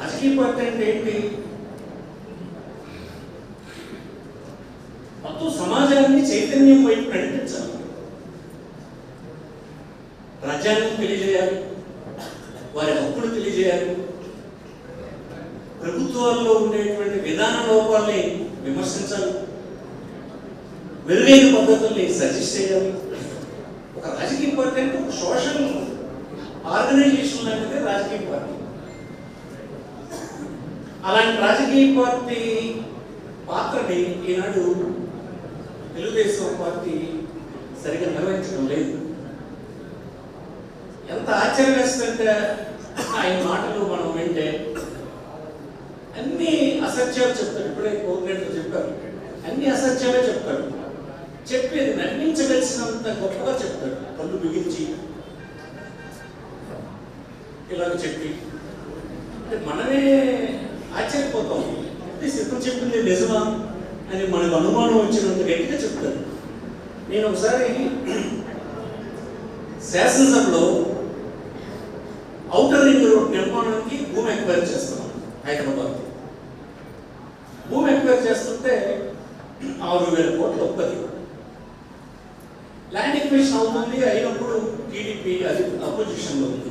రాజకీయ పార్టీ అంటే ఏంటి మొత్తం సమాజాన్ని చైతన్యం వైపు నడిపించాలి రాజ్యాంగం తెలియజేయాలి వారి హక్కులు తెలియజేయాలి ప్రభుత్వాల్లో ఉండేటువంటి విధాన లోపాలని విమర్శించాలి మెరుగైన పద్ధతుల్ని సజెస్ట్ చేయాలి ఒక రాజకీయ పార్టీ అంటే ఒక సోషల్ ఆర్గనైజేషన్ లాంటిదే రాజకీయ పార్టీ అలాంటి రాజకీయ పార్టీ పాత్రని ఈనాడు తెలుగుదేశం పార్టీ సరిగా నిర్వహించడం లేదు. ఎంత ఆశ్చర్యం వేస్తుంటే ఆయన మాటలు మనం వింటే అన్ని అసత్యాలు చెప్తాడు ఇప్పుడే కోఆర్డినేటర్ చెప్పారు. అన్ని అసత్యాలే చెప్తాడు చెప్పేది నమ్మించవలసినంత గొప్పగా చెప్తాడు పళ్ళు బిగించి ఇలాగ చెప్పి. అంటే మనమే ఆశ్చర్యపోతాం. అంటే సిద్ధం చెప్పింది నిజమా అని మనకు అనుమానం వచ్చినంత గట్టిగా చెప్తాను నేను ఒకసారి శాసనసభలో ఔటర్ రింగ్ రోడ్ నిర్మాణానికి భూమి ఎక్వైర్ చేస్తున్నాను హైదరాబాద్ భూమి ఎక్వైర్ చేస్తుంటే ఆరు వేల కోట్ల ఒప్పది ల్యాండ్ ఎక్వేషన్ అవుతుంది అయినప్పుడు టీడీపీ అది అపోజిషన్లో ఉంది.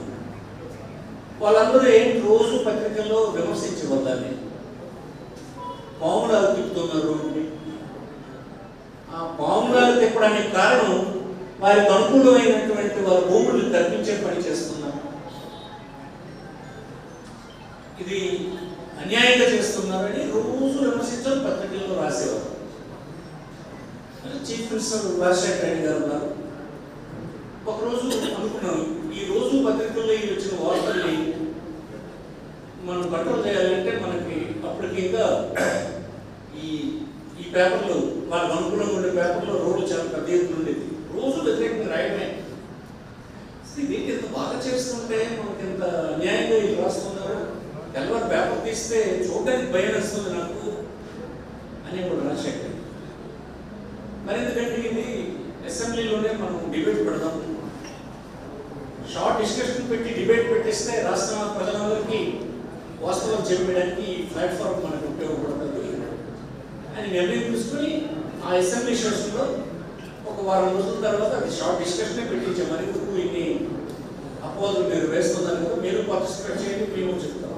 వాళ్ళందరూ ఏంటి రోజు పత్రికల్లో విమర్శించి వాళ్ళని పాములాలు తిప్పుతున్నారు రోడ్డుని. ఆ పాములాలు తిప్పడానికి కారణం వారికి అనుకూలమైనటువంటి వారి భూములు తప్పించే పని చేస్తున్నారు. ఇది అన్యాయంగా చేస్తున్నారని రోజు విమర్శించడం పత్రికల్లో రాసేవారు. చీఫ్ మినిస్టర్ రాజశేఖర రెడ్డి గారు ఉన్నారు. ఒకరోజు అనుకున్నాను ఈ రోజు పత్రికల్లో ఈ వచ్చిన వార్తల్ని మనం కంట్రోల్ చేయాలంటే మనకి అప్పటికి ఇంకా ఈ ఈ పేపర్లు వాళ్ళకు అనుకూలంగా ఉండే పేపర్లో రోడ్లు చాలా పెద్ద ఎత్తున ఉండేది రోజు వ్యతిరేకంగా రాయడమే. అసలు ఇంత బాగా చేస్తుంటే మనకి ఇంత అన్యాయంగా ఇది రాస్తున్నారు? తెల్లవారు పేపర్ తీస్తే చూడడానికి భయం వస్తుంది నాకు అని కూడా రాజశేఖర్ మరి ఎందుకంటే ఇది అసెంబ్లీలోనే మనం డిబేట్ పెడదాం. షార్ట్ డిస్కషన్ పెట్టి డిబేట్ పెట్టిస్తే రాష్ట్ర ప్రజలందరికీ వాస్తవం చెప్పడానికి ఈ ప్లాట్ఫామ్ మనకు ఉపయోగపడుతుంది అని నిర్ణయం తీసుకుని ఆ అసెంబ్లీ సెషన్లో ఒక వారం రోజుల తర్వాత అది షార్ట్ డిస్కషనే పెట్టించాం. మరి ఎందుకు ఇన్ని అపోజులు మీరు వేస్తున్నారు? కదా మీరు పార్టిసిపేట్ చేయండి మేము చెప్తాం.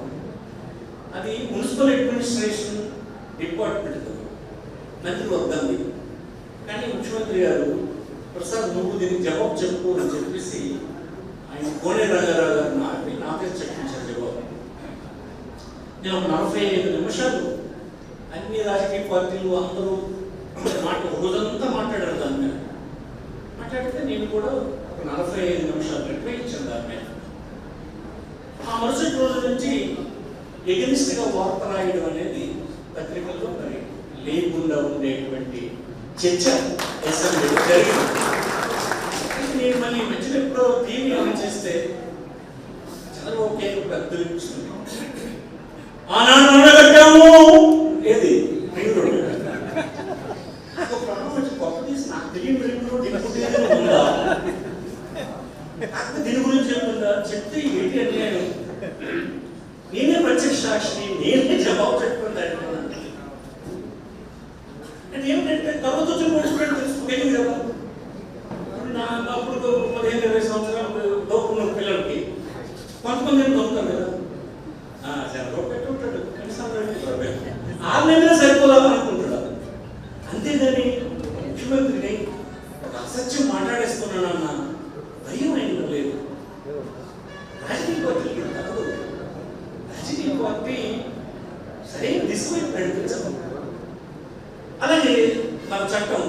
అది మున్సిపల్ అడ్మినిస్ట్రేషన్ డిపార్ట్మెంట్. మంత్రివర్గంది కానీ ముఖ్యమంత్రి గారు ప్రసాద్ నువ్వు దీనికి జవాబు చెప్పు అని చెప్పేసి కోనే రాజారావు గారు నాకు నాకే చర్చించారు జవాబు నేను ఒక నలభై ఐదు నిమిషాలు అన్ని రాజకీయ పార్టీలు అందరూ మాట రోజంతా మాట్లాడారు దాని మీద. మాట్లాడితే నేను కూడా ఒక నలభై ఐదు నిమిషాలు రిప్లై ఇచ్చాను దాని మీద. ఆ మరుసటి రోజు నుంచి ఎగనిస్ట్గా వార్త రాయడం అనేది పత్రికల్లో మరి లేకుండా ఉండేటువంటి చర్చ అసెంబ్లీలో జరిగింది అయితే నేను మళ్ళీ ఈ మధ్యన ఎప్పుడో టీవీ ఆన్ చేస్తే చంద్రబాబు కేక్ పెద్ద వినిపిస్తుంది ఆనాడు నడగట్టాము ఏది రింగ్ రోడ్ ఒక ప్రాణం వచ్చి గొప్ప తీసి నాకు తెలియని రింగ్ రోడ్ ఇప్పుడు ఏదైనా ఉందా నాకు దీని గురించి చెప్తుందా చెప్తే ఏంటి అని నేను నేనే ప్రత్యక్ష సాక్షిని నేనే జవాబు చెప్పుకుని దానికి అంటే ఏమిటంటే తర్వాత వచ్చి మోటివేట్ తెలుసు తెలియదు కదా ఇప్పుడు నా అప్పుడు పదిహేను ఇరవై సంవత్సరాలు లోపున్న పిల్లలకి కొంతమంది దొరుకుతారు కదా ఆ, సరే రూపాయి పెట్టి ఉంటాడు కనీసం రెండు రూపాయలు. ఆరు నెలలే సరిపోదాం అనుకుంటాడు అంతేగాని ముఖ్యమంత్రిని ఒక అసత్యం మాట్లాడేస్తున్నానన్న భయం ఆయనలో లేదు రాజకీయ పార్టీకి తగదు రాజకీయ పార్టీ సరైన దిశ వైపు నడిపించదు అలాగే మన చట్టం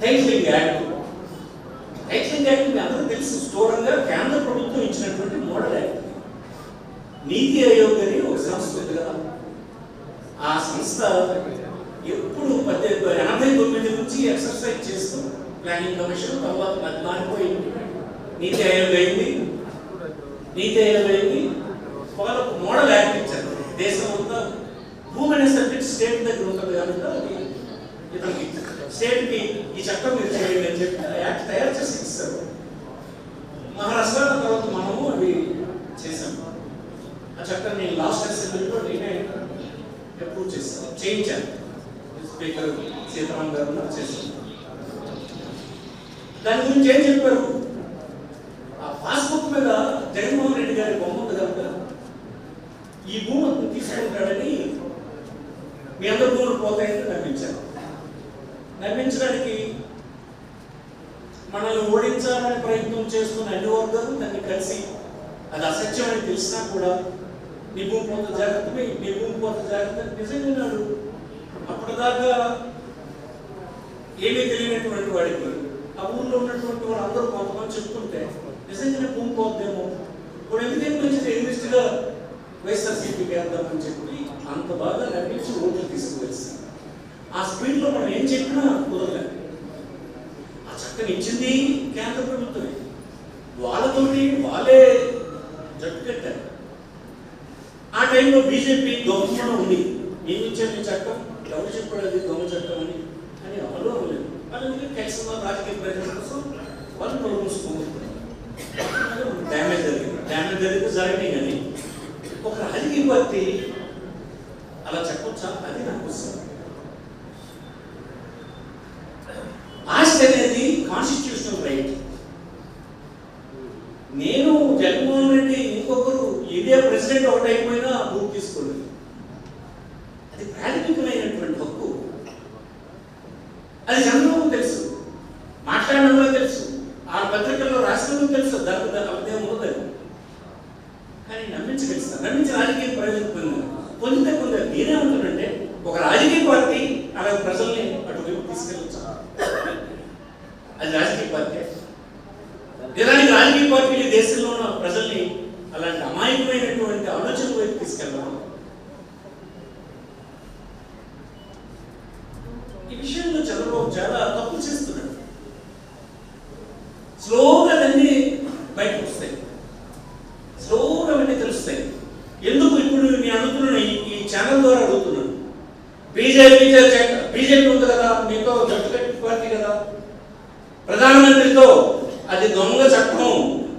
టైటిలింగ్ యాక్ట్ టైటిలింగ్ యాక్ట్ మీ అందరూ తెలుసు స్థూలంగా కేంద్ర ప్రభుత్వం ఇచ్చినటువంటి మోడల్ యాక్ట్ నీతి ఆయోగ్ అని ఒక సంస్థ ఉంది కదా ఆ సంస్థ ఎప్పుడు పద్దెనిమిది ఎనభై మంచి ఎక్సర్సైజ్ చేస్తూ ప్లానింగ్ కమిషన్ తర్వాత అది మారిపోయింది నీతి ఆయోగ్ అయింది. నీతి ఆయోగ్ అయింది. వాళ్ళు ఒక మోడల్ యాక్ట్ ఇచ్చారు. దేశం అంతా భూమి అనే సబ్జెక్ట్ స్టేట్ దగ్గర ఉంటుంది కనుక అది ఇతనికి స్టేట్కి ఈ చట్టం మీరు చేయండి అని చెప్పి ఆ యాక్ట్ తయారు చేసి ఇస్తారు మహారాష్ట్ర తర్వాత మనము అవి చట్టం నేను లాస్ట్ అసెంబ్లీలో నేనే అప్రూవ్ చేస్తాను చేయించాను స్పీకర్ సీతారాం గారు చేశారు. దాని గురించి ఏం చెప్పారు? ఆ పాస్బుక్ మీద జగన్మోహన్ రెడ్డి గారి బొమ్మ ఉంది కనుక ఈ భూమి అతను తీసుకుంటాడని మీ అందరి భూములు పోతాయని నమ్మించారు. నమ్మించడానికి మనల్ని ఓడించాలని ప్రయత్నం చేస్తున్న అన్ని వర్గాలు దాన్ని కలిసి అది అసత్యమని అని తెలిసినా కూడా నీ భూమి పోత జాగ్రత్త నీ భూమి పోత జాగ్రత్త నిజంగా నాడు అప్పటిదాకా ఏమీ తెలియనటువంటి వాడికి. ఆ ఊళ్ళో ఉన్నటువంటి వాళ్ళు అందరూ కొంతమంది చెప్తుంటే నిజంగానే భూమి పోద్దేమో? ఇప్పుడు ఎందుకేం మంచిది ఇన్వెస్ట్గా వైఎస్ఆర్సీపీకి వేద్దామని చెప్పి అంత బాగా నడిపించి ఓట్లు తీసుకువచ్చింది ఆ స్పీడ్లో మనం ఏం చెప్పినా కుదరలేదు. ఆ చక్కని ఇచ్చింది కేంద్ర ప్రభుత్వమే. వాళ్ళతోటి వాళ్ళే జట్టు కట్టారు. ఆ టైంలో బీజేపీ గవర్నమెంట్ ఉంది. ఏమి ఇచ్చారు చట్టం? ఎవరు చెప్పాడు అది దొంగ చట్టం అని? అని ఎవరు అనలేదు వాళ్ళకి కలిసి ఉన్న రాజకీయ ప్రజల కోసం వాళ్ళు నోరు మూసుకోవాలి డ్యామేజ్ జరిగింది. డ్యామేజ్ జరిగితే జరిగినాయి కానీ ఒక రాజకీయ పార్టీ అలా చెప్పొచ్చా? అది నాకు వస్తుంది ఆస్తి అనేది కాన్స్టిట్యూషనల్ రైట్ నేను జగన్మోహన్ రెడ్డి ఇంకొకరు ఇండియా ప్రెసిడెంట్ ఒకటి అయిపోయినా భూమి తీసుకోలేదు అది ప్రాథమికమైనటువంటి హక్కు అది చంద్రబాబు తెలుసు మాట్లాడడంలో తెలుసు ఆ పత్రికల్లో రాష్ట్రంలో తెలుసు దానికి దాని అర్థం ఉండదు కానీ నమ్మించగలుగుతాను నమ్మించి రాజకీయ ప్రయోజనం పొందారు పొందితే పొందారు నేనేమంటానంటే ఒక రాజకీయ పార్టీ అలా ప్రజల్ని అటువైపు తీసుకెళ్ళచ్చు అది రాజకీయ పార్టీ నిజానికి రాజకీయ పార్టీలు దేశంలో ఉన్న ప్రజల్ని అలాంటి అమాయకమైనటువంటి ఆలోచన వైపు తీసుకెళ్ళడం ఈ విషయంలో చంద్రబాబు చాలా తప్పు చేస్తున్నాడు స్లోగా అన్నీ బయటకు వస్తాయి స్లోగా అవన్నీ తెలుస్తాయి ఎందుకు ఇప్పుడు నేను అడుగుతున్నాను ఈ- ఈ ఛానల్ ద్వారా అడుగుతున్నాను బీజేపీ బీజేపీ ఉంది కదా మీతో జట్టు కట్టి పార్టీ కదా ప్రధానమంత్రితో అది దొంగ చట్టం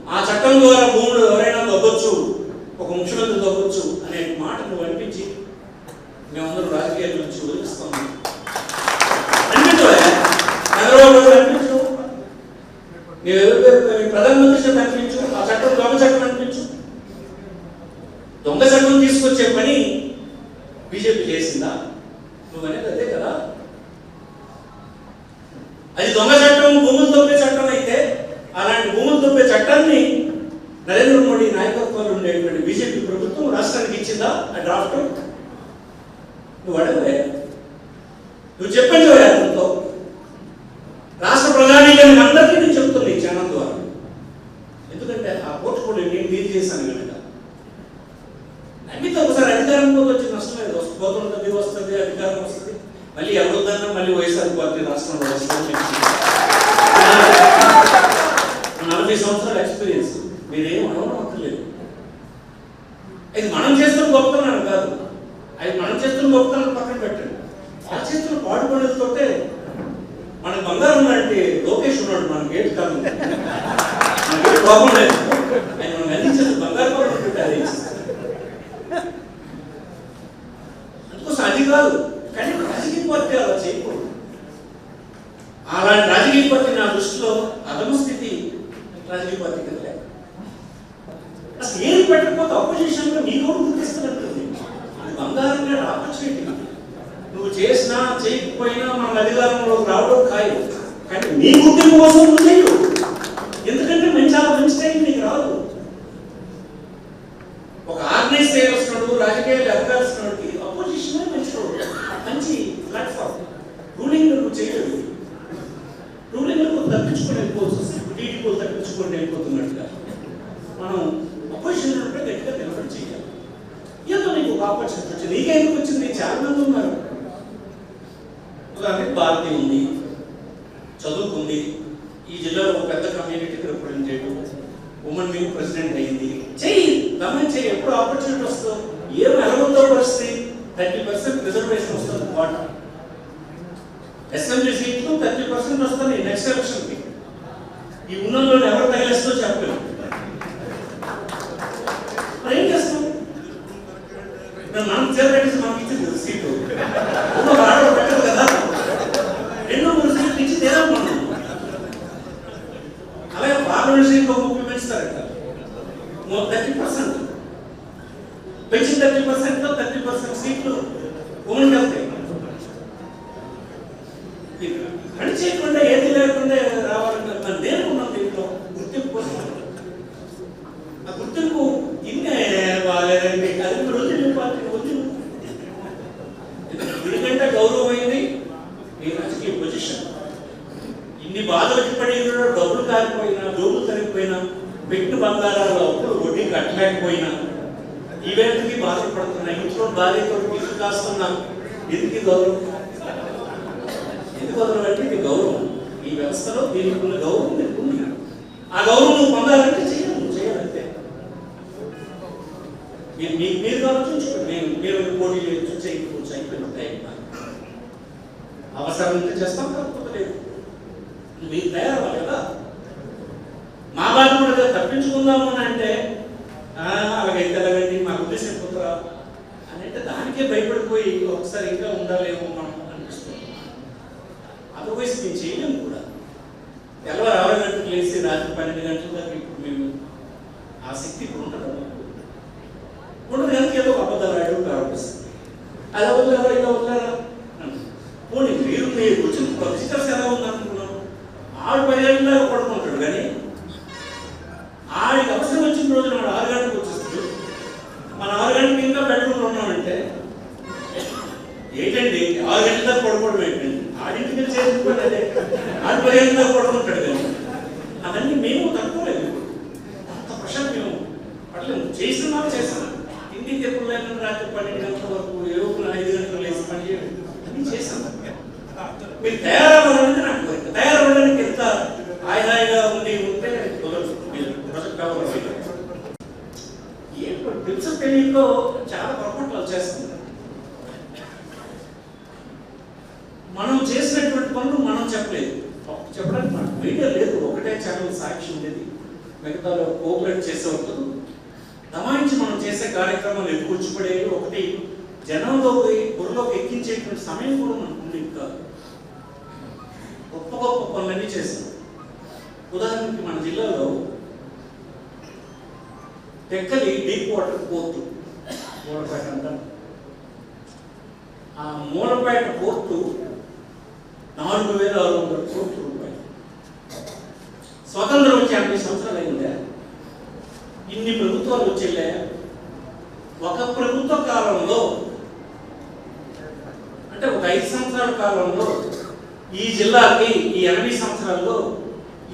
ఆ చట్టం ద్వారా భూములు ఎవరైనా దొబ్బొచ్చు ఒక ముఖ్యమంత్రి దొబ్బొచ్చు అనే మాట నువ్వు అనిపించి మేమందరం రాజకీయాల నుంచి వదిలిస్తాము అనిపించవా చంద్రబాబు నాయుడు అనిపించు నీవు ఎవరు- మీ ప్రధానమంత్రి చేత అనిపించు ఆ చట్టం దొంగ చట్టం అనిపించు దొంగ చట్టం తీసుకొచ్చే పని బీజేపీ చేసిందా? నువ్వు అనేది అదే కదా అది దొంగ చట్టం భూములు దొబ్బే చట్టం అయితే అలాంటి భూములు దొబ్బే చట్టాన్ని నరేంద్ర మోడీ నాయకత్వంలో ఉండేటువంటి బీజేపీ ప్రభుత్వం రాష్ట్రానికి ఇచ్చిందా ఆ డ్రాఫ్ట్ నువ్వు అడగలే నువ్వు చెప్పండి అతనితో రాష్ట్ర ప్రధానికానికి అందరికీ నేను చెప్తున్నా ఈ ఛానల్ ద్వారా ఎందుకంటే ఆ పోర్టుకోలు నేను డీల్ చేశాను కనుక నమ్మితే ఒకసారి అధికారంలోకి వచ్చి నష్టం లేదు వస్తు- పోతుంటుంది వస్తుంది అధికారం వస్తుంది మళ్ళీ ఎవరిదన్నా మళ్ళీ వైఎస్ఆర్ పార్టీ రాష్ట్రంలో వస్తుంది నలభై సంవత్సరాల ఎక్స్పీరియన్స్ మీరేం అనవనక్కర్లేదు అది మనం చేస్తున్న గొప్పతనం కాదు. అది మనం చేస్తున్న గొప్పతనం పక్కన పెట్టండి. ఆ చేస్తున్న పాడు పనులతోటే మన బంగారం లాంటి లోకేష్ ఉన్నాడు మన గేట్ కాదు. మన గేట్ బాగుండేది ఆయన మనం అందించేది బంగారు పనులు ఉంటుంటే అది అందుకోసం అది కాదు కానీ రాజకీయ పార్టీ అలా చేయకూడదు అలాంటి రాజకీయ పార్టీ నా దృష్టిలో అధమ స్థితి రాజకీయ పార్టీ కదా అసలు ఏం పెట్టకపోతే అపోజిషన్లో నీ కూడా గుర్తిస్తున్నట్టుంది అది బంగారంగా ఆపర్చునిటీ నువ్వు చేసినా చేయకపోయినా మన అధికారంలో రావడం ఖాయం కానీ నీ గుర్తింపు కోసం నువ్వు చేయు ఎందుకంటే మంచి చాలా మంచి టైం నీకు రాదు ఒక ఆర్గనైజ్ చేయవలసినాడు రాజకీయాలు ఎదగాల్సినవాడికి అపోజిషన్ మంచి మంచి ప్లాట్ఫామ్ రూలింగ్ నువ్వు చేయలేదు రూలింగ్ నువ్వు తప్పించుకొని వెళ్ళిపోవచ్చు. టీడీపీ తప్పించుకొని వెళ్ళిపోతున్నట్టుగా మనం అపోజిషన్ ఉంటే గట్టిగా నిలబడి చేయాలి ఏదో నీకు ఒక ఆపర్చునిటీ వచ్చింది నీకే ఎందుకు వచ్చింది చాలా మంది ఉన్నారు ఉదాహరణకి భారతి ఉంది చదువుకుంది ఈ జిల్లాలో ఒక పెద్ద కమ్యూనిటీకి రిప్రజెంటేటివ్ ఉమెన్ వింగ్ ప్రెసిడెంట్ అయింది చెయ్యి గమని చెయ్యి ఎప్పుడు ఆపర్చునిటీ వస్తుందో ఏం ఎలాగొందో పరిస్థితి థర్టీ పర్సెంట్ రిజర్వేషన్ వస్తుంది వాట అసెంబ్లీ సీట్లు థర్టీ పర్సెంట్ వస్తుంది నెక్స్ట్ ఎలక్షన్కి ఈ ఉన్నలో ఎవరు తగిలేస్తో చెప్పలేదు మరి ఏం చేస్తాం ఇప్పుడు మనం చేరబెట్టేసి మనకి ఇచ్చింది కదా సీటు ఒక ఆడ పెట్టదు కదా ఎన్నో మూడు సీట్లు ఇచ్చి తేదా మనం అలాగే పార్లమెంట్ సీట్లు ఒక ముప్పై పెంచుతారట థర్టీ పర్సెంట్ పెంచిన థర్టీ పర్సెంట్ థర్టీ పర్సెంట్ సీట్లు ఉమెన్కి వెళ్తాయి పని చేయకుండా ఏది లేకుండా రావాలంటే మరి నేను ఉన్నాను దీంట్లో గుర్తింపు కోసం ఆ గుర్తింపు ఇన్నే బాగాలేదండి అది ఇప్పుడు వదిలి పార్టీ వదిలి ఎందుకంటే గౌరవమైంది మీ రాజకీయ పొజిషన్ ఇన్ని బాధలు పడి కూడా డబ్బులు కాకపోయినా డబ్బులు తరిగిపోయినా పెట్టు బంగారాలు అప్పుడు వడ్డీ కట్టలేకపోయినా ఈవేళకి బాధలు పడుతున్నా ఇంట్లో భార్యతో ఇల్లు కాస్తున్నా ఎందుకు గౌరవం? ఎందుకు గౌరవం అంటే ఇది గౌరవం. ఈ వ్యవస్థలో దీనికి ఉన్న గౌరవం నీకు ఉంది. ఆ గౌరవం నువ్వు పొందాలంటే చేయాలి నువ్వు చేయాలంటే మీరు మీకు మీరు ఆలోచించుకోండి నేను మీరు పోటీ చేయొచ్చు చేయకపోవచ్చు అయిపోయింది. అవసరం ఉంటే చేస్తాం కాకపోతే లేదు. మీరు తయారవ్వాలి కదా. మా బాధ కూడా తప్పించుకుందాము అని అంటే "ఆ, అలాగైతే అలాగండి మాకు ఉద్దేశం పోతారా అని అందుకే భయపడిపోయి ఒకసారి ఇంకా ఉండాలేమో మనం అనిపిస్తుంది. అదర్వైజ్ మేము చేయలేము కూడా. తెల్లవారు ఆరు గంటలకు లేచి రాత్రి పన్నెండు గంటల దాకా ఇప్పుడు మేము ఆ శక్తి ఇప్పుడు ఉంటుంది ఉండదు కనుక ఏదో ఒక అబద్ధాలు రాయడం ప్రారంభిస్తుంది అది వదిలే ఎవరైనా వదిలేరా పోనీ మీరు మీరు వచ్చిన విజిటర్స్ ఎలా ఉందనుకున్నాం ఆరు ఆడు పదిహేను దాకా పడుకుంటాడు కానీ ఆడికి అవసరం వచ్చిన రోజున వాడు ఆరు గంటలకు వచ్చేస్తాడు మన ఆరు గంటలకు ఇంకా బెడ్రూమ్లో ఉన్నామంటే ఏంటండి ఆరు గంటల దాకా పడుకోవడం ఏంటండి ఆడింటికి వెళ్ళి చేసుకుంటాడు అదే ఆడు పదిహేను దాకా పడుకుంటాడు కానీ అవన్నీ మేము తక్కువలేదు అంత ప్రశాంత్ మేము పడలేము చేస్తున్నాం చేస్తున్నాం ఇంటికి ఎప్పుడు లేకుండా రాత్రి పన్నెండు గంటల వరకు ఏదో ఒక ఐదు గంటలు లేచి పని చేయడం అన్నీ చేశాను మీరు తయారవ్వాలంటే నాకు కోరిక తయారవ్వడానికి ఎంత హాయిగా ఉండి ఉంటే కుదరదు. మీరు ప్రాజెక్ట్ అవ్వాలి ఏ టిప్స్ తెలియలో చాలా పొరపాట్లు చేస్తుంది మనం చేసినటువంటి పనులు మనం చెప్పలేదు చెప్పడానికి మనకు మీడియా లేదు ఒకటే సాక్షి ఉండేది. మిగతాలో కోఆపరేట్ చేసే ఉంటుంది. దమాయించి మనం చేసే కార్యక్రమాలు ఎదుగుచ్చిపడేవి ఒకటి జనంలోకి బుర్రలోకి ఎక్కించేటువంటి సమయం కూడా మనకు ఉంది కాదు. గొప్ప గొప్ప పనులన్నీ చేస్తాం ఉదాహరణకి మన జిల్లాలో Tekkali deep water port Mulapeta అంటాం. ఆ మూలపేట పోర్టు నాలుగు వేల ఆరు వందల కోట్ల. రూపాయలు స్వతంత్రం వచ్చి యాభై సంవత్సరాలు అయిందా? ఇన్ని ప్రభుత్వాలు వచ్చేలే ఒక ప్రభుత్వ కాలంలో అంటే ఒక ఐదు సంవత్సరాల కాలంలో ఈ జిల్లాకి ఈ ఎనభై సంవత్సరాల్లో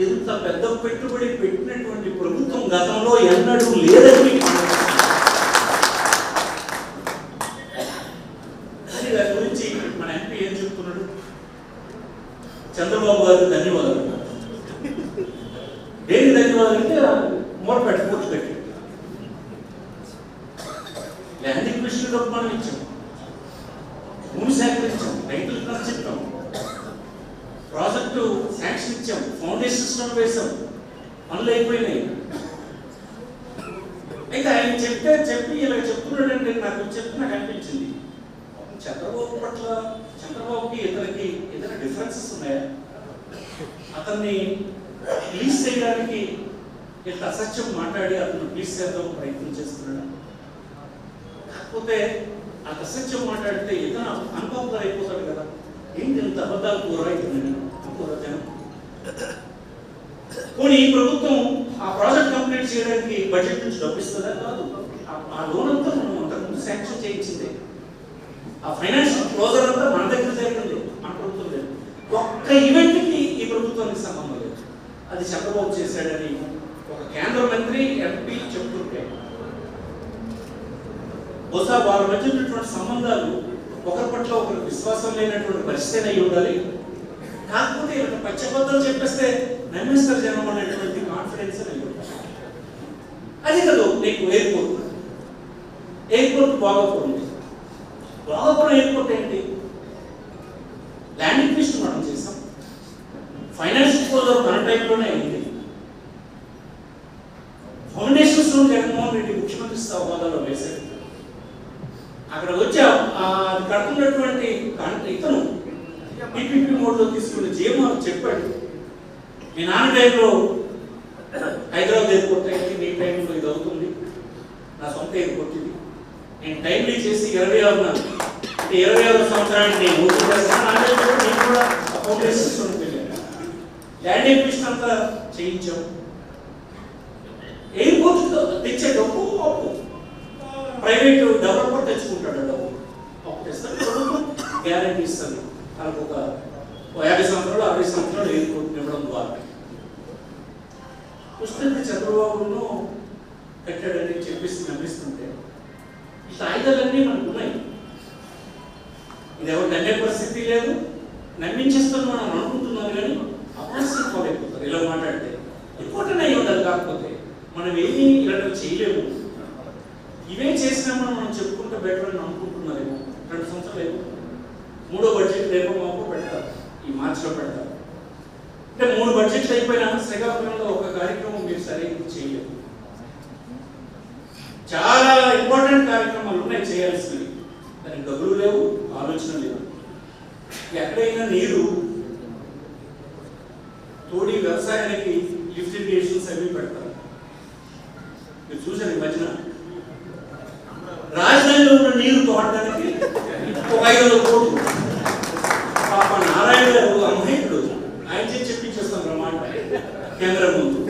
ఇంత పెద్ద పెట్టుబడి పెట్టినటువంటి ప్రభుత్వం గతంలో ఎన్నడూ లేదని మీకు మనవి. కానీ దాని గురించి మన ఎంపీ ఏం చెప్తున్నాడు చంద్రబాబు గారు ధన్యవాదాలు దేని ధన్యవాదాలు అంటే మూలపెట్ట పూర్తి పెట్టి ల్యాండ్ ఎక్విజిషన్ డబ్బు మనం ఇచ్చాం భూమి సేకరించాం రైతులకు మనం చెప్పాం ప్రాజెక్టు శాంక్షన్ ఇచ్చాం ఫౌండేషన్ స్టోన్ వేసాం పనులు అయిపోయినాయి అయితే ఆయన చెప్తే చెప్పి ఇలా చెప్తున్నాడంటే నాకు చెప్పి నాకు అనిపించింది చంద్రబాబు పట్ల చంద్రబాబుకి ఇతనికి ఇతర డిఫరెన్సెస్ ఉన్నాయా అతన్ని ప్లీజ్ చేయడానికి ఇంత అసత్యం మాట్లాడి అతను ప్లీజ్ ప్రయత్నం చేస్తున్నాడు? కాకపోతే ఆ అసత్యం మాట్లాడితే ఇతను అన్పాపులర్ అయిపోతాడు కదా. ఏంటి ఇంత అబద్ధాలు కూర అవుతుందని కూర జనం. కొన్ని ఈ ప్రభుత్వం ఆ ప్రాజెక్ట్ కంప్లీట్ చేయడానికి బడ్జెట్ నుంచి డబ్బు ఇస్తుందా కాదు. ఆ- ఆ లోన్ అంతా మనం అంతకుముందు శాంక్షన్ చేయించింది. ఆ ఫైనాన్షియల్ క్లోజర్ అంతా మన దగ్గర జరిగింది. మన ప్రభుత్వం లేదు. ఒక్క ఈవెంట్కి ఈ ప్రభుత్వానికి సంబంధం లేదు. అది చంద్రబాబు చేశాడని ఒక కేంద్ర మంత్రి ఎంపీ చెప్తుంటే బహుశా వారి మధ్య ఉన్నటువంటి సంబంధాలు ఒకరి పట్ల ఒకరు విశ్వాసం లేనటువంటి పరిస్థితి అయి ఉండాలి. కాకపోతే ఇలా పచ్చబద్దలు చెప్పేస్తే నమ్మేస్తారు జనం అనేటువంటి కాన్ఫిడెన్స్ అని ఉండాలి. అది కదా నీకు ఎయిర్పోర్ట్ ఎయిర్పోర్ట్ బాగోపోతుంది. బాగోపురం ఎయిర్పోర్ట్ ఏంటి ల్యాండ్ ఎక్విజిషన్ మనం చేసాం ఫైనాన్షియల్ క్లోజర్ మన టైంలోనే ఫౌండేషన్ స్టోన్ జగన్మోహన్ రెడ్డి ముఖ్యమంత్రి హోదాలో వేశారు. అక్కడ వచ్చి కడుతున్నటువంటి ఇతను పిపిపి మోడ్లో తీసుకున్న జీఎం చెప్పాడు. మీ నాన్న టైంలో హైదరాబాద్ ఎయిర్పోర్ట్ అయింది మీ టైంలో ఇది అవుతుంది నా సొంత ఎయిర్పోర్ట్ ఇది నేను టైంలీ చేసి ఇరవై ఆరున అంటే ఇరవై ఆరు సంవత్సరానికి నేను ఓపెన్ చేస్తాను నా టైంలో కూడా నేను కూడా అకౌంటెంట్ సిస్టమ్ వెళ్ళాను ల్యాండ్ ఎక్విషన్ అంతా చేయించాం ఇచ్చే డబ్బు అప్పు ప్రైవేట్ డెవలపర్ తెచ్చుకుంటాడు డబ్బు. అప్పు తెస్తాడు. ప్రభుత్వం గ్యారంటీ ఇస్తాను తనకు ఒక ఓ యాభై సంవత్సరాలు అరవై సంవత్సరాలు ఎయిర్పోర్ట్ ఇవ్వడం ద్వారా. పుస్తకం చంద్రబాబును కట్టాడని చెప్పేసి నమ్మిస్తుంటే ఇట్లా ఆయుధాలన్నీ మనకు ఉన్నాయి. ఇది ఎవరు నమ్మే పరిస్థితి లేదు. నమ్మించేస్తాను మనం అనుకుంటున్నాను కానీ అపాస్యం అయిపోతారు. ఇలా మాట్లాడితే ఇంపార్టెంట్ అయ్యి ఉండాలి కాకపోతే మనం ఏమీ ఇలాంటివి చేయలేము. ఇవే చేసినామని మనం చెప్పుకుంటే బెటర్ అని అనుకుంటున్నారేమో రెండు సంవత్సరాలు అయిపోతుంది మూడో బడ్జెట్ రేపో మాకు పెడతారు. ఈ మార్చిలో పెడతారు. అంటే మూడు బడ్జెట్లు అయిపోయినా శ్రీకాకుళంలో ఒక కార్యక్రమం మీరు సరైన చేయలేదు చాలా ఇంపార్టెంట్ కార్యక్రమాలు ఉన్నాయి చేయాల్సినవి. దానికి డబ్బులు లేవు ఆలోచన లేవు. ఎక్కడైనా నీరు తోడి వ్యవసాయానికి లిఫ్ట్ ఇరిగేషన్స్ అవి పెడతారు. మీరు చూసారు ఈ మధ్యన? రాజధానిలో ఉన్న నీరు తోడడానికి ఒక ఐదు వందల కోట్లు. పాప నారాయణ గారు అమ్మాయికుడు ఆయన చేసి చెప్పించేస్తాం అన్నమాట కేంద్రం ముందు.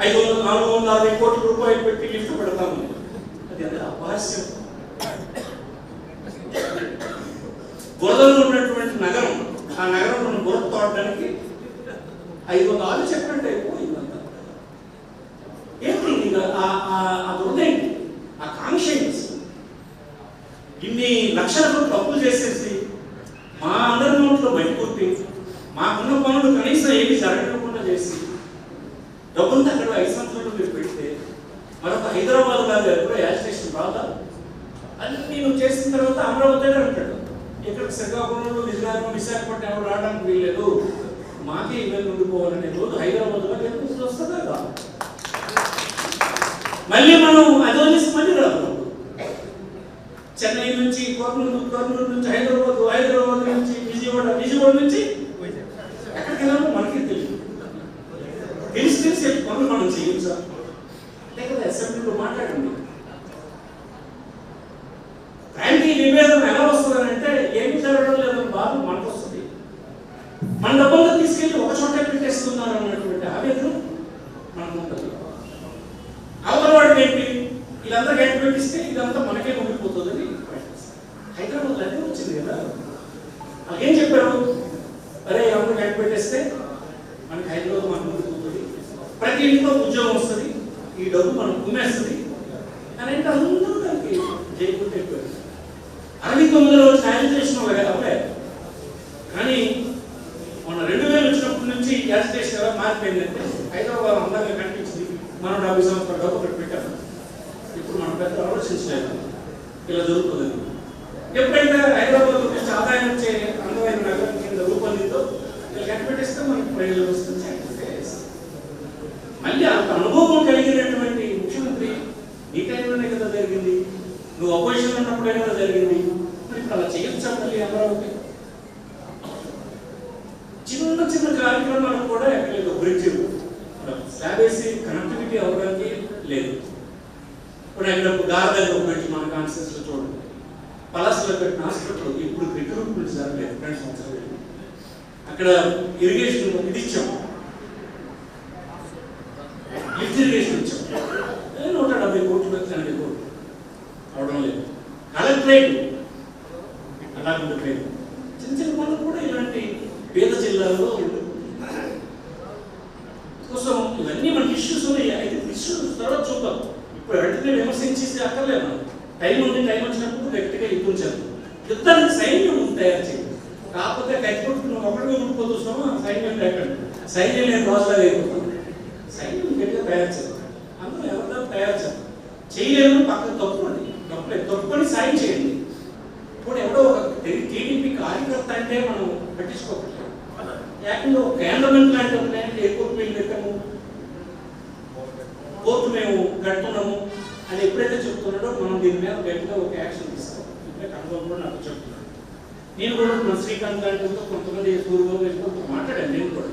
ఐదు వందల నాలుగు వందల అరవై కోట్ల రూపాయలు పెట్టి లిఫ్ట్ పెడతాము. అది ఎంత అపహాస్యం. బురదలో ఉన్నటువంటి నగరం ఆ నగరంలో బురద తోడడానికి ఐదు వందల ఆరు చెప్పినట్టు అయిపోయిందంతా ఏంటి ఇంకా ఆ- ఆ- ఆ బురద ఏంటి ఆ కాంక్ష ఏంటి అసలు? ఇన్ని లక్షల కోట్లు చేసేసి మా అందరి నోట్లో బయటకొట్టి మాకున్న పనులు కనీసం ఏమి జరగకుండా చేసి డబ్బులు అక్కడ ఐదు సంవత్సరాలు మీరు పెడితే మరొక హైదరాబాద్ లాగా యాజ్ స్టేషన్ రాదా? అన్ని నేను చేసిన తర్వాత అమరావతి అని అంటాడు ఇక్కడ శ్రీకాకుళంలో విజయనగరం విశాఖపట్నం ఎవరు రావడానికి వీల్లేదు. మాకే ఇబ్బంది ఉండిపోవాలనే రోజు హైదరాబాద్లో ఎప్పుడు వస్తుందా కాదా? మళ్ళీ మనం అది వదిలేసి మళ్ళీ రాదు చెన్నై నుంచి కర్నూలు కర్నూలు నుంచి హైదరాబాద్ హైదరాబాద్ నుంచి విజయవాడ విజయవాడ నుంచి ఎక్కడికి వెళ్ళాలో మనకి తెలియదు తెలిసి తెలిసి ఎట్టి పనులు మనం చేయొచ్చా అంతే కదా అసెంబ్లీలో మాట్లాడండి ఈ విభేదం ఎలా వస్తుంది అంటే ఏమి జరగడం లేదని బాధ మనకు వస్తుంది మన డబ్బుల్లో తీసుకెళ్ళి ఒక చోట పెట్టేస్తున్నారు అన్నటువంటి ఆవేదన మనకు ఉంటుంది అవతల వాడికి ఏంటి? ఇదంతా గట్టి పెట్టిస్తే ఇదంతా మనకే ఉండిపోతుందని హైదరాబాద్ అదే వచ్చింది కదా వాళ్ళు ఏం చెప్పారు అరే ఎవరు గట్టి పెట్టేస్తే మనకి హైదరాబాద్ మనకు ఉండిపోతుంది ప్రతి ఇంట్లో ఉద్యోగం వస్తుంది ఈ డబ్బు మనం కుమ్మేస్తుంది అని అంటే అందరూ దానికి చేయకుండా అయిపోయారు అరవై తొమ్మిదిలో శానిటేషన్ అవే కానీ మొన్న రెండు వేలు వచ్చినప్పటి నుంచి యాజిటేషన్ ఎలా మారిపోయిందంటే హైదరాబాద్ అందంగా కనిపించింది మనం డెబ్బై సంవత్సరాల డబ్బు ఒకటి పెట్టాము ఇప్పుడు మనం పెద్ద ఆలోచించలేదు ఇలా జరుగుతుందని ఎప్పుడైతే హైదరాబాద్ నుంచి అందమైన నగరం కింద రూపొందితో ఇలా మనకి ప్రజలు వస్తుంది మళ్ళీ అంత అనుభవం కలిగినటువంటి ముఖ్యమంత్రి నీ టైంలోనే కదా జరిగింది. నువ్వు అపోజిషన్ ఉన్నప్పుడే కదా జరిగింది మరి ఇప్పుడు అలా చేయొచ్చా మళ్ళీ అమరావతి చిన్న చిన్న కార్యక్రమాలు కూడా ఎక్కడ లేదు బ్రిడ్జ్ స్లాబ్ వేసి కనెక్టివిటీ అవ్వడానికి లేదు ఇప్పుడు అక్కడ గార దగ్గర ఒక బ్రిడ్జ్ మన కాన్సెన్స్లో చూడండి పలాసలో పెట్టిన హాస్పిటల్ ఇప్పుడు రిక్రూట్మెంట్ జరగలేదు రెండు సంవత్సరాలు అయింది. ఇక్కడ ఇరిగేషన్ ఇది ఇచ్చాం. లిఫ్ట్ ఇరిగేషన్ ఇచ్చాం. నూట డెబ్బై కోట్లు ఎనభై కోట్లు అవడం లేదు. కలెక్టరేట్ అలా ఉండిపోయింది చిన్న చిన్న పనులు కూడా ఇలాంటి పేద జిల్లాల్లో కోసం ఇవన్నీ మనకి ఇష్యూస్ ఉన్నాయి. అయితే ఇష్యూస్ తర్వాత చూద్దాం. ఇప్పుడు వెంటనే విమర్శించేసి అక్కర్లేదు మనం. టైం ఉంది టైం వచ్చినప్పుడు గట్టిగా యుద్ధం చేద్దాం. యుద్ధానికి సైన్యం తయారు చేయాలి కాకపోతే కట్టుకుంటూ మనం ఒకటి ఉండిపోతూ చూస్తామా సైన్యం లేకండి సైన్యం లేని రోజులు అయిపోతాను సైన్యం గట్టిగా తయారు చేద్దాం అందరూ ఎవరిదాకా తయారు చేద్దాం చేయలేము పక్కన తప్పుకోండి. తప్పలేదు తప్పుకొని సాయం చేయండి. ఇప్పుడు ఎవడో ఒక టీడీపీ కార్యకర్త అంటే మనం పట్టించుకోకూడదు. ఏకంగా ఒక కేంద్ర లాంటి ఉన్నాయంటే ఒక నేను ఎయిర్పోర్ట్ మేము పెట్టాము. కోర్టు మేము కడుతున్నాము. అని ఎప్పుడైతే చెప్తున్నాడో మనం దీని మీద గట్టిగా ఒక యాక్షన్ తీసుకోవాలి. ఇంకా కూడా నాకు నేను కూడా మన శ్రీకాంత్ గారి కొంతమంది పూర్వం వెళ్ళినప్పుడు మాట్లాడాను నేను కూడా.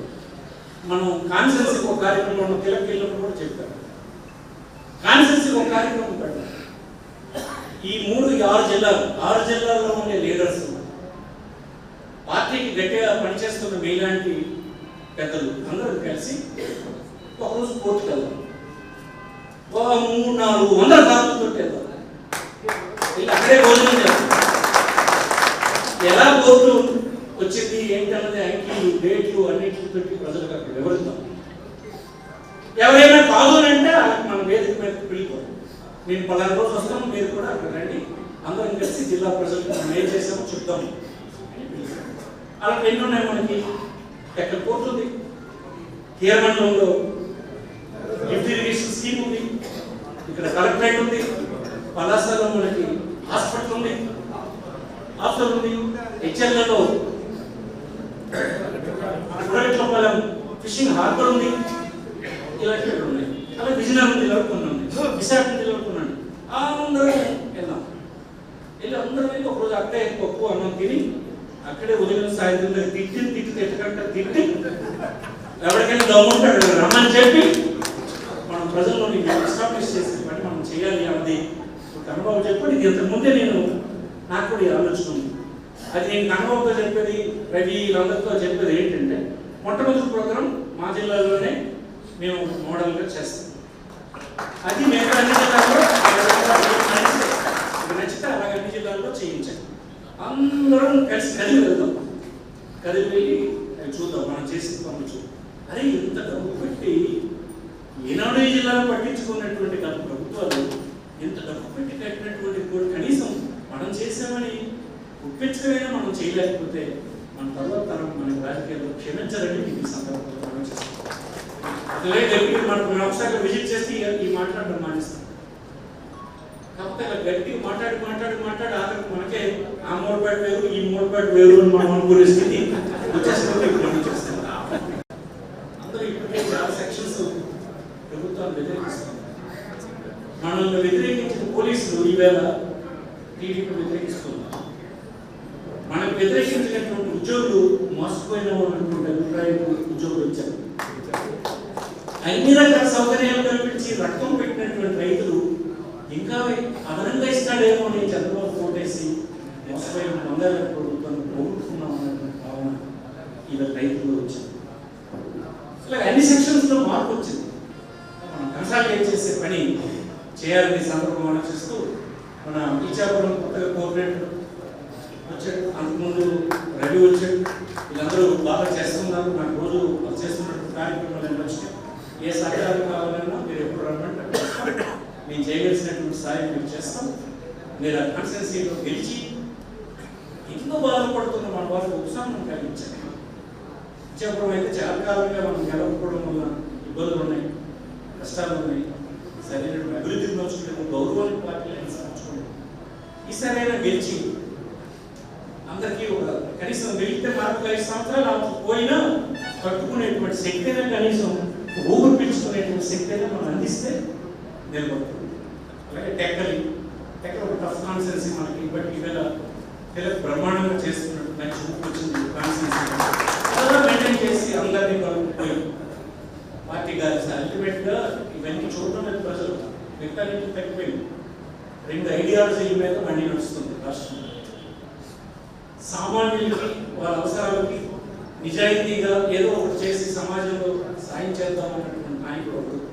మనం కాన్సెన్సీ ఒక కార్యక్రమం తిలక్ వెళ్ళినప్పుడు కూడా చెప్పాను. కాన్సెన్సీ ఒక కార్యక్రమం పెట్టాను. ఈ మూడు ఆరు జిల్లాలు ఆరు జిల్లాల్లో ఉండే లీడర్స్ పార్టీకి గట్టిగా పనిచేస్తున్న మీలాంటి పెద్దలు అందరూ కలిసి ఒకరోజు కోర్టుకు వెళ్దాం. ఒక మూడు నాలుగు వందల కార్లతో వెళ్దాం వీళ్ళు అక్కడే భోజనం చేస్తాం వచ్చింది ఏంటన్నది అంకీలు డేట్లు అన్నింటితో ప్రజలకు అక్కడ వివరిద్దాం. ఎవరైనా కాదు అంటే వాళ్ళకి మన వేదిక మీద పిలుపుకోండి నేను పలానా రోజు వస్తాను మీరు కూడా అక్కడ రండి. అందరం కలిసి జిల్లా ప్రజలకు మనం ఏం చేసామో చెప్తాం అలా ఎన్ని ఉన్నాయి మనకి? ఎక్కడ పోతుంది కేరమండలంలో లిఫ్ట్ ఇరిగేషన్ స్కీమ్ ఉంది. ఇక్కడ కలెక్టరేట్ ఉంది. పలాసలో మనకి హాస్పిటల్ ఉంది. హాస్పిటల్ ఉంది. హెచ్ఎల్లలో పాలెం ఫిషింగ్ హార్బర్ ఉంది. ఇలాంటివి ఉన్నాయి. అలా విజయనగరం జిల్లా కొన్ని ఉన్నాయి విశాఖపట్నం జిల్లా కొన్ని ఉన్నాయి అందరం వెళ్దాం వెళ్ళి అందరం వెళ్ళి ఒకరోజు అక్కడే పప్పు అన్నం తిని అక్కడే ఉదయం సాయంత్రం దగ్గర తిట్టి తిట్టి తిట్టకంటే తిట్టి ఎవరికైనా దమ్ముంటాడు రమ్మని చెప్పి మనం ప్రజల్లోని ఎస్టాబ్లిష్ చేసే పని మనం చేయాలి అన్నది ఒక అనుభవం చెప్పండి. ఇంతకుముందే ముందే నేను నాకు కూడా ఆలోచన ఉంది. అది నేను కనుభవంతో చెప్పేది రవి వీళ్ళందరితో చెప్పేది ఏంటంటే మొట్టమొదటి ప్రోగ్రాం మా జిల్లాలోనే మేము మోడల్గా చేస్తాం. అది మేము అన్ని జిల్లాల్లో నచ్చితే అలాగే అన్ని జిల్లాల్లో చేయించండి. అందరం కలిసి కలిగి వెళ్దాం. కలిగి వెళ్ళి అది చూద్దాం మనం చేసిన పనులు చూద్దాం. అరే ఇంత డబ్బు పెట్టి ఈనాడు ఈ జిల్లాలో పట్టించుకున్నటువంటి కాదు ప్రభుత్వాలు ఇంత డబ్బు పెట్టి కట్టినటువంటి కూడా కనీసం మనం చేసామని ఒప్పించడమైనా మనం చేయలేకపోతే మన తర్వాత తరం మన రాజకీయాల్లో క్షమించాలని మీకు ఈ సందర్భంలో మనం చేస్తాం. అదే గట్టిగా మనం ఒకసారి విజిట్ చేస్తే ఈ- మాట్లాడడం మానేస్తాం. కాకపోతే అలా గట్టిగా మాట్లాడి మాట్లాడి మాట్లాడి ఆఖరికి మనకే ఆ మూడపాటు వేరు ఈ మూడపాటు వేరు అని మనం అనుకునే స్థితి వచ్చేసినప్పుడు ఇప్పుడు మనం చేస్తాం. అందరూ ఇప్పటికే చాలా సెక్షన్స్ ప్రభుత్వాలు వ్యతిరేకిస్తున్నారు. మనల్ని వ్యతిరేకించిన పోలీసులు ఈవేళ టీడీపీ వ్యతిరేకిస్తున్నారు. మనం వ్యతిరేకించినటువంటి ఉద్యోగులు మోసపోయిన వాళ్ళు అభిప్రాయం ఉద్యోగులు వచ్చారు. అన్ని రకాల సౌకర్యాలు కల్పించి రక్తం పెట్టినటువంటి రైతులు ఇంకా అదనంగా ఇస్తాడేమో అని చంద్రబాబు కోటేసి మోసపోయిన బంగారు ప్రభుత్వాన్ని పోగొట్టుకున్నాం అన్నటువంటి భావన ఇలా రైతులు వచ్చింది అలా అన్ని సెక్షన్స్లో మార్పు వచ్చింది. మనం కన్సల్టేట్ చేసే పని చేయాలని సందర్భం ఆలోచిస్తూ మన ఇచ్చాపురం కొత్తగా కోఆపరేటర్ వచ్చాడు అంతకుముందు రవి వచ్చాడు వీళ్ళందరూ బాగా చేస్తున్నారు. నాకు రోజు వాళ్ళు చేస్తున్నటువంటి కార్యక్రమాలు అన్నీ ఏ సహకారం కావాలన్నా మీరు ఎప్పుడు రమ్మంటే మేము చేయవలసినటువంటి సాయం మేము చేస్తాం. మీరు ఆ కాన్స్టెన్సీలో గెలిచి ఎంతో బాధపడుతున్న మన వారికి ఉత్సాహం కలిగించండి ఇచ్చేప్పుడు అయితే చాలా కాలంగా మనం గెలవకపోవడం వల్ల ఇబ్బందులు ఉన్నాయి కష్టాలు ఉన్నాయి. సరైన అభివృద్ధి నోచుకోవడం గౌరవాన్ని పార్టీలను సాధించుకోవడం ఈసారి అయినా గెలిచి అందరికీ ఒక కనీసం వెళ్తే మార్పులు ఐదు సంవత్సరాలు పోయినా కట్టుకునేటువంటి శక్తి అయినా కనీసం ఊపిరి పీల్చుకునేటువంటి శక్తి అయినా మనం అందిస్తే నిలబడుతుంది. అలాగే టెక్కలి. టెక్కల్ ఒక టఫ్ కాన్సెన్సీ మనకి బట్ ఈవేళ తెలుగు బ్రహ్మాండంగా చేస్తున్నట్టు మంచి ఊపు వచ్చింది కాన్సెన్సీ మెయింటైన్ చేసి అందరినీ కలుపుకుపోయి పార్టీ గారి అల్టిమేట్గా ఇవన్నీ చూడడం లేదు ప్రజలు. మిగతా నుంచి తగ్గిపోయింది. రెండు ఐడియాలజీల మీద మళ్ళీ నడుస్తుంది రాష్ట్రంలో. సామాన్యులకి వాళ్ళ అవసరాలకి నిజాయితీగా ఏదో ఒకటి చేసి సమాజంలో సాయం చేద్దాం అన్నటువంటి నాయకుడు ఒకడు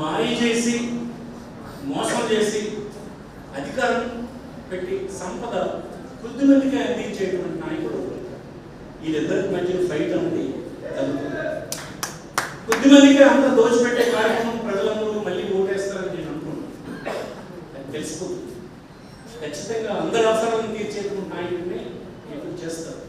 మాయ చేసి మోసం చేసి అధికారం పెట్టి సంపద కొద్ది మందికి అందించేటువంటి నాయకుడు వీళ్ళిద్దరి మధ్య ఫైట్ అనేది జరుగుతుంది. కొద్ది మందికి అంత దోచిపెట్టే కార్యక్రమం ప్రజలందరూ మళ్ళీ ఓటేస్తారని నేను అనుకుంటున్నాను. అది తెలిసిపోతుంది. ఖచ్చితంగా అందరూ అవసరం क्षेत्र 9 में it will just